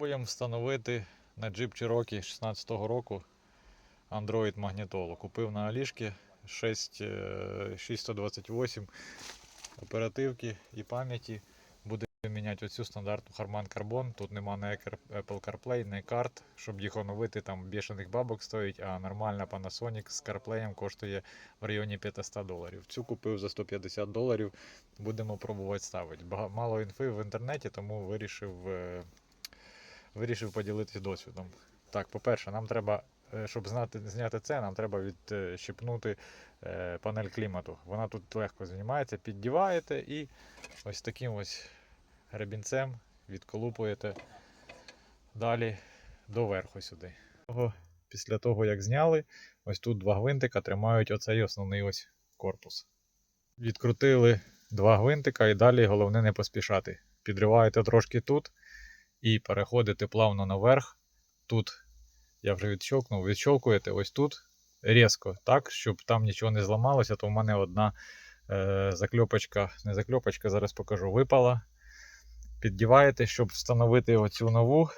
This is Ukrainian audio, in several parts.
Пробуємо встановити на Jeep Cherokee 16-го року Android магнітолу. Купив на Алішки 6, е, 628 оперативки і пам'яті. Буде міняти оцю стандартну Harman Karbon. Тут нема не Apple CarPlay, не карт. Щоб їх оновити, там бішених бабок стоїть, а нормальна Panasonic з CarPlay коштує в районі 500 доларів. Цю купив за 150 доларів. Будемо пробувати ставити. Мало інфи в інтернеті, тому вирішив, е, вирішив поділитися досвідом. Так, по-перше, нам треба, е, щоб знати, зняти це, нам треба відщипнути е, панель клімату. Вона тут легко знімається, піддіваєте і ось таким ось гребінцем відколупуєте далі доверху сюди. Після того, як зняли, ось тут два гвинтика тримають оцей основний ось корпус. Відкрутили два гвинтика і далі головне не поспішати. Підриваєте трошки тут і переходите плавно наверх. Тут я вже відщолкнув, відщолкуєте ось тут різко, так, щоб там нічого не зламалося, то в мене одна е, закльопочка, не закльопочка, зараз покажу, випала. Піддіваєте, щоб встановити оцю нову,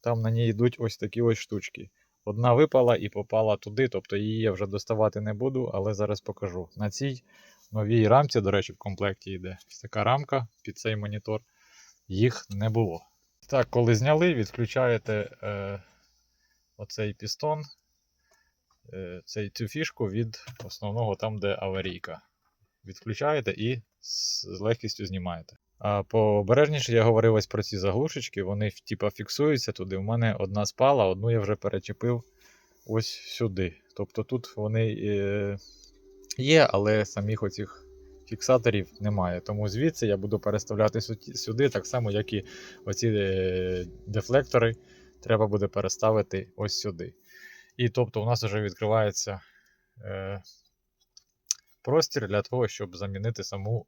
там на ній йдуть ось такі ось штучки. Одна випала і попала туди, тобто її я вже доставати не буду, але зараз покажу. На цій новій рамці, до речі, в комплекті йде ось така рамка під цей монітор. Їх не було. Так, коли зняли, відключаєте е, оцей пістон, е, цей, цю фішку від основного там, де аварійка. Відключаєте і з, з легкістю знімаєте. А пообережніше я говорив ось про ці заглушечки, вони типа фіксуються туди. У мене одна спала, одну я вже перечепив ось сюди. Тобто тут вони е, є, але самих оцих фіксаторів немає. Тому звідси я буду переставляти сюди- так само, як і оці е, дефлектори треба буде переставити ось сюди. І тобто у нас вже відкривається е, простір для того, щоб замінити саму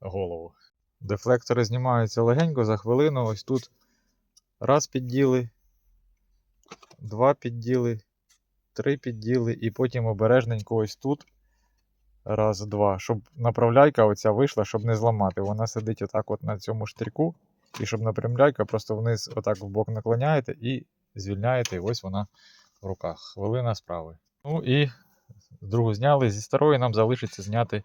голову. Дефлектори знімаються легенько за хвилину. Ось тут раз підділи, два підділи, три підділи, і потім обережненько ось тут. Раз, два. Щоб направляйка оця вийшла, щоб не зламати. Вона сидить отак от на цьому штрику. І щоб направляйка просто вниз отак в бок наклоняєте і звільняєте, і ось вона в руках. Хвилина справи. Ну і другу зняли. Зі старої нам залишиться зняти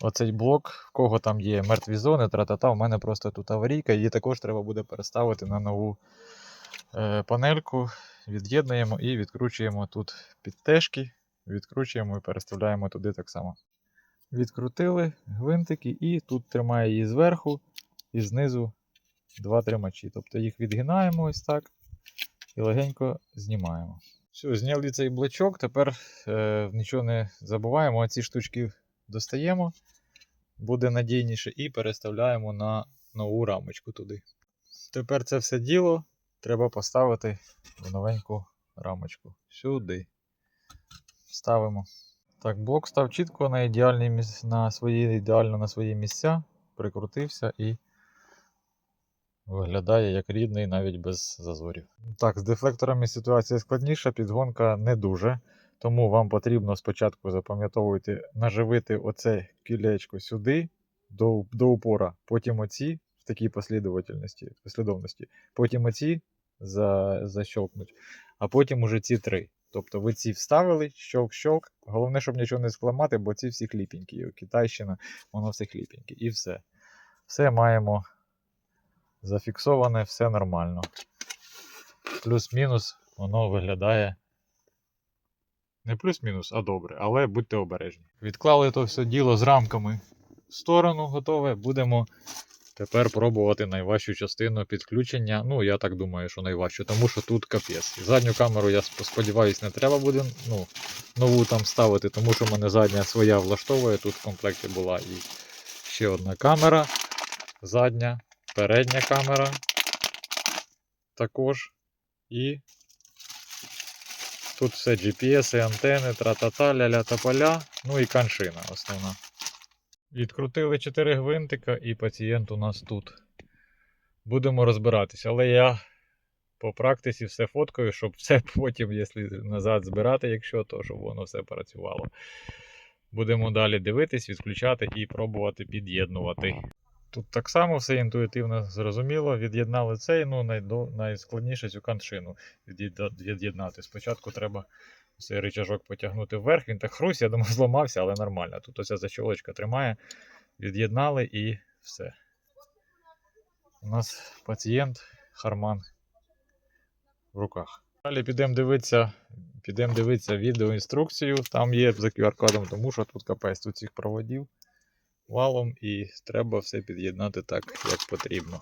оцей блок, в кого там є мертві зони, тра-та-та. У мене просто тут аварійка, її також треба буде переставити на нову е, панельку. Від'єднуємо і відкручуємо тут підтежки, відкручуємо і переставляємо туди так само. Відкрутили гвинтики, і тут тримає її зверху і знизу два тримачі. Тобто їх відгинаємо ось так і легенько знімаємо. Все, зняли цей блочок, тепер е, нічого не забуваємо, оці штучки достаємо, буде надійніше, і переставляємо на нову рамочку туди. Тепер це все діло треба поставити в новеньку рамочку. Сюди. Ставимо. Так, блок став чітко на ідеальні на свої, ідеально на свої місця, прикрутився і виглядає як рідний навіть без зазорів. Так, з дефлекторами ситуація складніша, підгонка не дуже. Тому вам потрібно спочатку запам'ятовувати, наживити оце кілечко сюди до, до упора, потім оці в такій послідовательності, послідовності, потім оці за, защолкнуть, а потім уже ці три. Тобто ви ці вставили, щолк-щолк. Головне, щоб нічого не скламати, бо ці всі хліпенькі. Китайщина, воно все хліпеньке. І все. Все маємо зафіксоване, все нормально. Плюс-мінус воно виглядає не плюс-мінус, а добре, але будьте обережні. Відклали то все діло з рамками в сторону, готове. Будемо тепер пробувати найважчу частину підключення. Ну, я так думаю, що найважчу, тому що тут капець. Задню камеру, я сподіваюся, не треба буде ну, нову там ставити, тому що в мене задня своя влаштовує. Тут в комплекті була і ще одна камера. Задня, передня камера. Також. І Тут все GPS, і антени, тра-та-та, ля-ля та поля, ну і каншина основна. Відкрутили 4 гвинтика і пацієнт у нас тут. Будемо розбиратися, але я по практиці все фоткаю, щоб все потім, якщо назад збирати, якщо, то щоб воно все працювало. Будемо далі дивитись, відключати і пробувати під'єднувати. Тут так само все інтуїтивно зрозуміло. Від'єднали цей, ну найскладніше цю каншину від'єднати. Спочатку треба цей рычажок потягнути вверх, він так хрусь, я думаю, зламався, але нормально. Тут оця защолочка тримає, від'єднали і все. У нас пацієнт Харман в руках. Далі підемо дивитися, підемо дивитися відеоінструкцію. Там є за QR-кодом, тому що тут капець тут цих проводів валом і треба все під'єднати так, як потрібно.